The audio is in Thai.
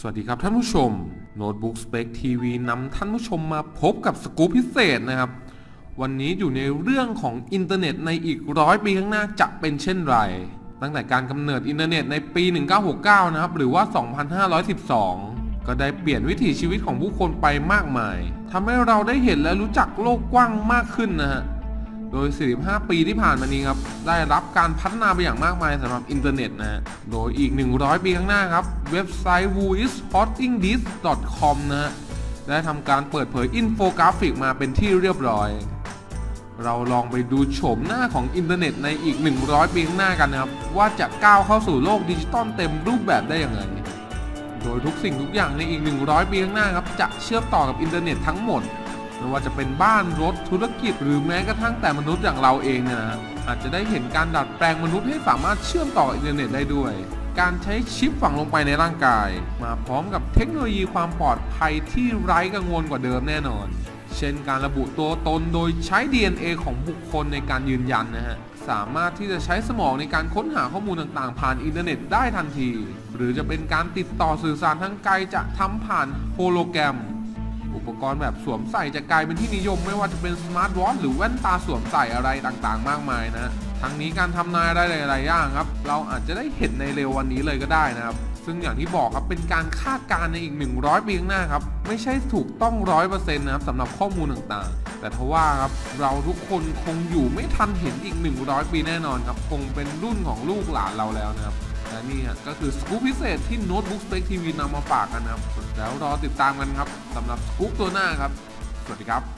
สวัสดีครับท่านผู้ชม Notebook Spec TV นำท่านผู้ชมมาพบกับสกู๊ปพิเศษนะครับ วันนี้อยู่ในเรื่องของอินเทอร์เน็ตในอีกร้อยปีข้างหน้าจะเป็นเช่นไร ตั้งแต่การกำเนิดอินเทอร์เน็ตในปี 1969 นะครับ หรือว่า 2512 ก็ได้เปลี่ยนวิถีชีวิตของผู้คนไปมากมายทำให้เราได้เห็นและรู้จักโลกกว้างมากขึ้นนะฮะ โดย 45 ปีที่ผ่านมานี้ครับได้รับการพัฒนาไปอย่างมากมายสำหรับอินเทอร์เน็ตนะ โดยอีก 100 ปีข้างหน้าครับ เว็บไซต์ whoishottingthis.com นะฮะได้ทำการเปิดเผยอินโฟกราฟิกมาเป็นที่เรียบร้อย เราลองไปดูโฉมหน้าของอินเทอร์เน็ตในอีก 100 ปีข้างหน้ากันนะครับ ว่าจะก้าวเข้าสู่โลกดิจิตอลเต็มรูปแบบได้อย่างไรโดยทุกสิ่งทุกอย่างในอีก 100 ปีข้างหน้าครับจะเชื่อมต่อกับอินเทอร์เน็ตทั้งหมด ไม่ว่าจะเป็นบ้านรถธุรกิจ หรือแม้กระทั่งแต่มนุษย์อย่างเราเองเนี่ยนะอาจจะได้เห็นการดัดแปลงมนุษย์ให้สามารถเชื่อมต่ออินเทอร์เน็ตได้ด้วย การใช้ชิปฝังลงไปในร่างกาย มาพร้อมกับเทคโนโลยีความปลอดภัยที่ไร้กังวลกว่าเดิมแน่นอน เช่นการระบุตัวตนโดยใช้ DNA ของบุคคลในการยืนยันนะฮะสามารถที่จะใช้สมองในการค้นหาข้อมูลต่างๆ ผ่านอินเทอร์เน็ตได้ทันที หรือจะเป็นการติดต่อสื่อสารทางไกลจะทำผ่านโฮโลแกรม ปกรณ์แบบสวมใส่จะกลายเป็นที่นิยม ไม่ว่าจะเป็นสมาร์ทวอทหรือแว่นตาสวมใส่อะไรต่างๆ มากมายนะทั้งนี้การทำนายอะไรหลายๆอย่างครับ เราอาจจะได้เห็นในเร็ววันนี้เลยก็ได้นะครับ ซึ่งอย่างที่บอกครับเป็นการคาดการณ์ในอีก 100 ปีข้างหน้าครับ ไม่ใช่ถูกต้องร้อยเปอร์เซ็นต์นะครับสำหรับข้อมูลต่างๆ แต่ทว่าครับเราทุกคนคงอยู่ไม่ทันเห็นอีก 100 ปีแน่นอนครับ คงเป็นรุ่นของลูกหลานเราแล้วนะครับ และนี่ฮะก็คือสกู๊ปพิเศษที่โน้ตบุ๊กสเปคทีวีนำมาฝากกันนะครับแล้วรอติดตามกันครับสำหรับสกู๊ปตัวหน้าครับ สวัสดีครับ